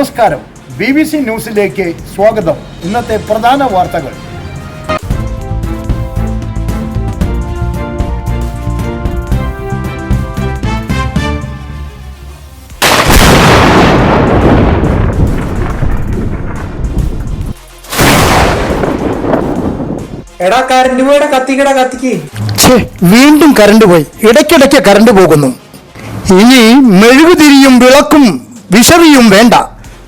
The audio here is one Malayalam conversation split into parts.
നമസ്കാരം. ബി ബി സി ന്യൂസിലേക്ക് സ്വാഗതം. ഇന്നത്തെ പ്രധാന വാർത്തകൾ. എടാ കരണ്ട് പോയടാ കത്തിക്കടാ കത്തിക്ക്. വീണ്ടും കറണ്ട് പോയി. ഇടയ്ക്കിടയ്ക്ക് കറണ്ട് പോകുന്നു. ഇനി മെഴുകുതിരിയും വിളക്കും വിശറിയും വേണ്ട.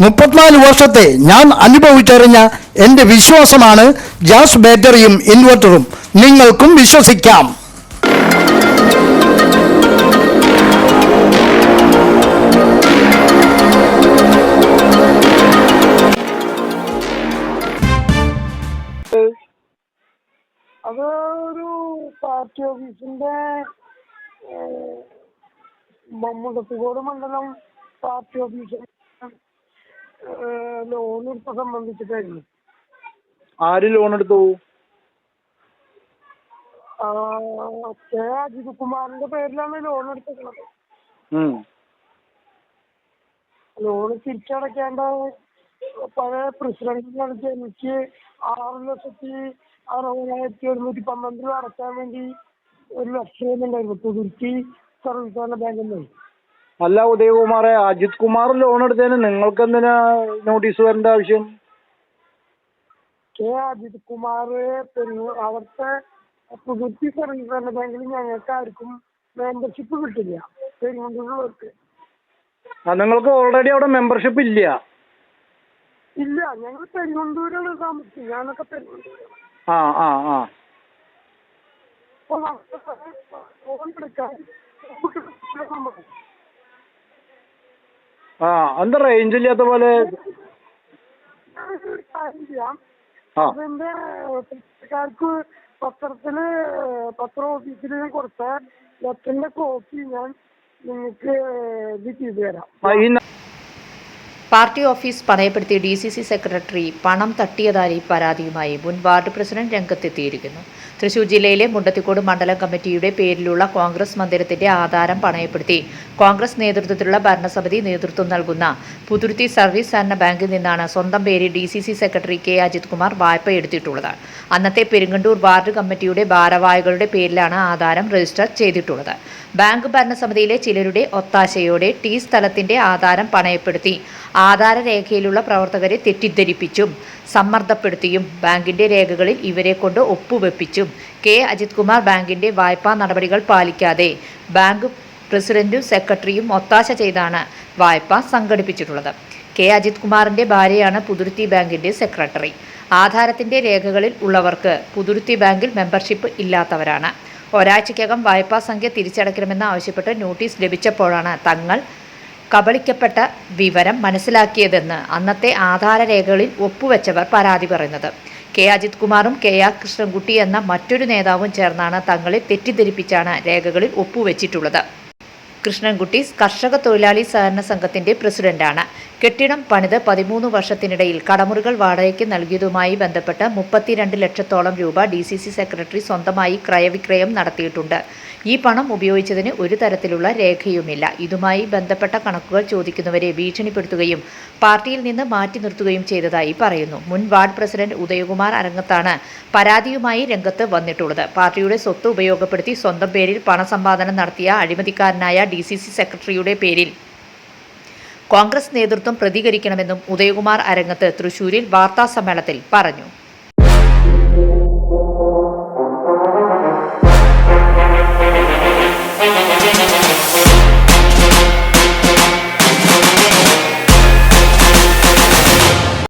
മുപ്പത്തിനാല് വർഷത്തെ ഞാൻ അനുഭവിച്ചറിഞ്ഞ എന്റെ വിശ്വാസമാണ് ഗ്യാസ് ബാറ്ററിയും ഇൻവെർട്ടറും. നിങ്ങൾക്കും വിശ്വസിക്കാം. അത് പാർട്ടി ഓഫീസിന്റെ മുണ്ടത്തുകോട് മണ്ഡലം പാർട്ടി ഓഫീസിൽ ലോൺ എടുത്ത സംബന്ധിച്ചിട്ടായിരുന്നു. ആര് ലോൺ എടുത്തു? കെ അജിത് കുമാറിന്റെ പേരിലാണ് ലോൺ എടുത്തിട്ടുള്ളത്. ലോൺ തിരിച്ചടയ്ക്കേണ്ട പഴയ പ്രസിഡന്റിനാണ് എനിക്ക് ആറ് ലക്ഷത്തി അറുപതിനായിരത്തി ഒരുന്നൂറ്റി പന്ത്രണ്ട് രൂപ അടക്കാൻ വേണ്ടി ഒരു ലക്ഷം ഉണ്ടായിരുന്നു. പുതുക്കി സർവീസ് ബാങ്കിൽ നിന്ന്. അല്ല ഉദയകുമാറെ അജിത് കുമാർ ലോൺ എടുത്തതിന് നിങ്ങൾക്ക് എന്തിനാ നോട്ടീസ് വരേണ്ട ആവശ്യം? കെ അജിത് കുമാർ പിന്നെ അവിടുത്തെ പുതുക്കി സർവീസ് സഹകരണ ബാങ്കിൽ ഞങ്ങൾക്ക് ആർക്കും മെമ്പർഷിപ്പ് കിട്ടില്ല പെരുമന്തൂരുള്ളവർക്ക് ആ, നിങ്ങൾക്ക് ഓൾറെഡി അവിടെ മെമ്പർഷിപ്പ് ഇല്ല? ഇല്ല ഞങ്ങൾ പെരുമന്തൂരാണ് താമസിക്കുന്നത് ഞാനൊക്കെ പെരുമന്തൂരാണ് ആ ആ ആ. ലോൺ എടുക്കാൻ ആ എന്താ റേഞ്ച് ഇല്ലാത്ത പോലെ? ആ. അതിന്റെ പത്രക്കാർക്ക് പത്രത്തിൽ പത്ര ഓഫീസിൽ ഞാൻ കൊടുത്ത ലെറ്ററിന്റെ കോപ്പി ഞാൻ നിങ്ങൾക്ക് ഇത് ചെയ്തു തരാം. പാർട്ടി ഓഫീസ് പണയപ്പെടുത്തി ഡി സി സി സെക്രട്ടറി പണം തട്ടിയതായി പരാതിയുമായി മുൻ വാർഡ് പ്രസിഡന്റ് രംഗത്തെത്തിയിരിക്കുന്നു. തൃശൂർ ജില്ലയിലെ മുണ്ടത്തിക്കോട് മണ്ഡലം കമ്മിറ്റിയുടെ പേരിലുള്ള കോൺഗ്രസ് മന്ദിരത്തിന്റെ ആധാരം പണയപ്പെടുത്തി കോൺഗ്രസ് നേതൃത്വത്തിലുള്ള ഭരണസമിതി നേതൃത്വം നൽകുന്ന പുതുരുത്തി സർവീസ് സഹകരണ ബാങ്കിൽ നിന്നാണ് സ്വന്തം പേരിൽ D C C secretary K Ajith Kumar വായ്പ എടുത്തിട്ടുള്ളത്. അന്നത്തെ പെരുങ്കണ്ടൂർ വാർഡ് കമ്മിറ്റിയുടെ ഭാരവാഹികളുടെ പേരിലാണ് ആധാരം രജിസ്റ്റർ ചെയ്തിട്ടുള്ളത്. ബാങ്ക് ഭരണസമിതിയിലെ ചിലരുടെ ഒത്താശയോടെ ടി സ്ഥലത്തിന്റെ ആധാരം പണയപ്പെടുത്തി ആധാര രേഖയിലുള്ള പ്രവർത്തകരെ തെറ്റിദ്ധരിപ്പിച്ചും സമ്മർദ്ദപ്പെടുത്തിയും ബാങ്കിന്റെ രേഖകളിൽ ഇവരെ കൊണ്ട് ഒപ്പുവെപ്പിച്ചും കെ. അജിത് കുമാർ ബാങ്കിന്റെ വായ്പാ നടപടികൾ പാലിക്കാതെ ബാങ്ക് പ്രസിഡന്റും സെക്രട്ടറിയും ഒത്താശ ചെയ്താണ് വായ്പ സംഘടിപ്പിച്ചിട്ടുള്ളത്. കെ. അജിത് കുമാറിന്റെ ഭാര്യയാണ് പുതുരുത്തി ബാങ്കിന്റെ സെക്രട്ടറി. ആധാരത്തിന്റെ രേഖകളിൽ ഉള്ളവർക്ക് പുതുരുത്തി ബാങ്കിൽ മെമ്പർഷിപ്പ് ഇല്ലാത്തവരാണ്. ഒരാഴ്ചയ്ക്കകം വായ്പാ സംഖ്യ തിരിച്ചടയ്ക്കണമെന്ന് ആവശ്യപ്പെട്ട് നോട്ടീസ് ലഭിച്ചപ്പോഴാണ് തങ്ങൾ കബളിക്കപ്പെട്ട വിവരം മനസ്സിലാക്കിയതെന്ന് അന്നത്തെ ആധാരരേഖകളിൽ ഒപ്പുവെച്ചവർ പരാതി പറയുന്നത്. കെ. അജിത് കുമാറും കെ. ആർ. കൃഷ്ണൻകുട്ടി എന്ന മറ്റൊരു നേതാവും ചേർന്നാണ് തങ്ങളെ തെറ്റിദ്ധരിപ്പിച്ചാണ് രേഖകളിൽ ഒപ്പുവെച്ചിട്ടുള്ളത്. കൃഷ്ണൻകുട്ടി കർഷക തൊഴിലാളി സഹകരണ സംഘത്തിന്റെ പ്രസിഡന്റാണ്. കെട്ടിടം പണിത് പതിമൂന്ന് വർഷത്തിനിടയിൽ കടമുറികൾ വാടകയ്ക്ക് നൽകിയതുമായി ബന്ധപ്പെട്ട് മുപ്പത്തിരണ്ട് ലക്ഷത്തോളം രൂപ ഡി സി സി സെക്രട്ടറി സ്വന്തമായി ക്രയവിക്രയം നടത്തിയിട്ടുണ്ട്. ഈ പണം ഉപയോഗിച്ചതിന് ഒരു തരത്തിലുള്ള രേഖയുമില്ല. ഇതുമായി ബന്ധപ്പെട്ട കണക്കുകൾ ചോദിക്കുന്നവരെ ഭീഷണിപ്പെടുത്തുകയും പാർട്ടിയിൽ നിന്ന് മാറ്റി നിർത്തുകയും ചെയ്തതായി പറയുന്നു. മുൻ വാർഡ് പ്രസിഡന്റ് ഉദയകുമാർ അരങ്ങത്താണ് പരാതിയുമായി രംഗത്ത് വന്നിട്ടുള്ളത്. പാർട്ടിയുടെ സ്വത്ത് ഉപയോഗപ്പെടുത്തി സ്വന്തം പേരിൽ പണസമ്പാദനം നടത്തിയ അഴിമതിക്കാരനായ ഡി സി സി സെക്രട്ടറിയുടെ പേരിൽ. കോൺഗ്രസ് നേതൃത്വം പ്രതികരിക്കണമെന്നും ഉദയകുമാർ അരങ്ങത്ത് തൃശൂരിൽ വാർത്താസമ്മേളനത്തിൽ പറഞ്ഞു.